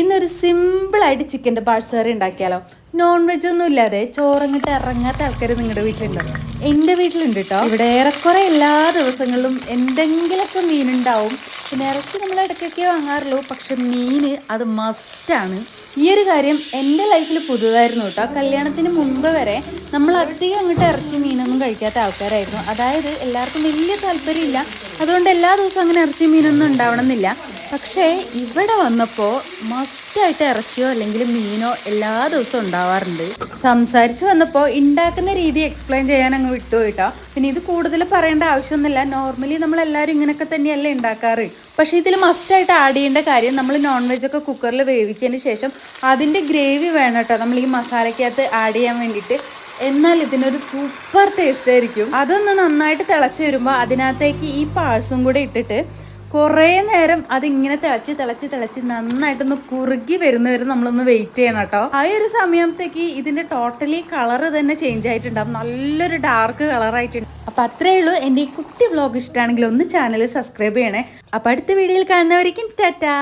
ഇന്നൊരു സിമ്പിളായിട്ട് ചിക്കന്റെ പാഴ്സ് കറി ഉണ്ടാക്കിയാലോ? നോൺ വെജ് ഒന്നും ഇല്ലാതെ ചോറങ്ങിട്ട് ഇറങ്ങാത്ത ആൾക്കാർ നിങ്ങളുടെ വീട്ടിലുണ്ടോ. എന്റെ വീട്ടിലുണ്ട് കേട്ടോ ഇവിടെ ഏറെക്കുറെ എല്ലാ ദിവസങ്ങളിലും എന്തെങ്കിലുമൊക്കെ മീനുണ്ടാവും. പിന്നെ ഇറച്ചി നമ്മൾ ഇടയ്ക്കൊക്കെ വാങ്ങാറുള്ളൂ. പക്ഷെ മീൻ അത് മസ്റ്റാണ്. ഈ ഒരു കാര്യം എന്റെ ലൈഫിൽ പുതുതായിരുന്നു കേട്ടോ കല്യാണത്തിന് മുമ്പ് വരെ നമ്മൾ അധികം അങ്ങോട്ട് ഇറച്ചി മീനൊന്നും കഴിക്കാത്ത ആൾക്കാരായിരുന്നു. അതായത് എല്ലാവർക്കും വലിയ താല്പര്യമില്ല. അതുകൊണ്ട് എല്ലാ ദിവസവും അങ്ങനെ ഇറച്ചി മീനൊന്നും ഉണ്ടാവണമെന്നില്ല. പക്ഷേ ഇവിടെ വന്നപ്പോൾ മസ്റ്റായിട്ട് ഇറച്ചിയോ അല്ലെങ്കിൽ മീനോ എല്ലാ ദിവസവും ഉണ്ടാവാറുണ്ട്. സംസാരിച്ച് വന്നപ്പോൾ ഉണ്ടാക്കുന്ന രീതി എക്സ്പ്ലെയിൻ ചെയ്യാൻ അങ്ങ് വിട്ടു കേട്ടോ. പിന്നെ ഇത് കൂടുതൽ പറയേണ്ട ആവശ്യമൊന്നുമില്ല. നോർമലി നമ്മൾ എല്ലാവരും ഇങ്ങനെയൊക്കെ തന്നെയല്ലേ ഉണ്ടാക്കാറ് പക്ഷേ ഇതിൽ മസ്റ്റായിട്ട് ആഡ് ചെയ്യേണ്ട കാര്യം നമ്മൾ നോൺ വെജ് ഒക്കെ കുക്കറിൽ വേവിച്ചതിന് ശേഷം അതിന്റെ ഗ്രേവി വേണം കേട്ടോ. നമ്മൾ ഈ മസാലയ്ക്കകത്ത് ആഡ് ചെയ്യാൻ വേണ്ടിയിട്ട്. എന്നാൽ ഇതിനൊരു സൂപ്പർ ടേസ്റ്റ് ആയിരിക്കും. അതൊന്ന് നന്നായിട്ട് തിളച്ച് വരുമ്പോൾ അതിനകത്തേക്ക് ഈ പാഴ്സും കൂടെ ഇട്ടിട്ട് കുറേ നേരം അതിങ്ങനെ തിളച്ച് തിളച്ച് തിളച്ച് നന്നായിട്ടൊന്ന് കുറുകി വരുന്നവരെ നമ്മളൊന്ന് വെയിറ്റ് ചെയ്യണം കേട്ടോ. ആ ഒരു സമയത്തേക്ക് ഇതിന്റെ ടോട്ടലി കളർ തന്നെ ചേഞ്ച് ആയിട്ടുണ്ടാവും നല്ലൊരു ഡാർക്ക് കളറായിട്ടുണ്ട് അപ്പൊ അത്രേ ഉള്ളൂ. എന്റെ ഈ കുട്ടി വ്ലോഗ് ഇഷ്ടമാണെങ്കിൽ ഒന്ന് ചാനൽ സബ്സ്ക്രൈബ് ചെയ്യണേ. അപ്പൊ അടുത്ത വീഡിയോയിൽ കാണുന്നവരേക്കും ടാറ്റാ.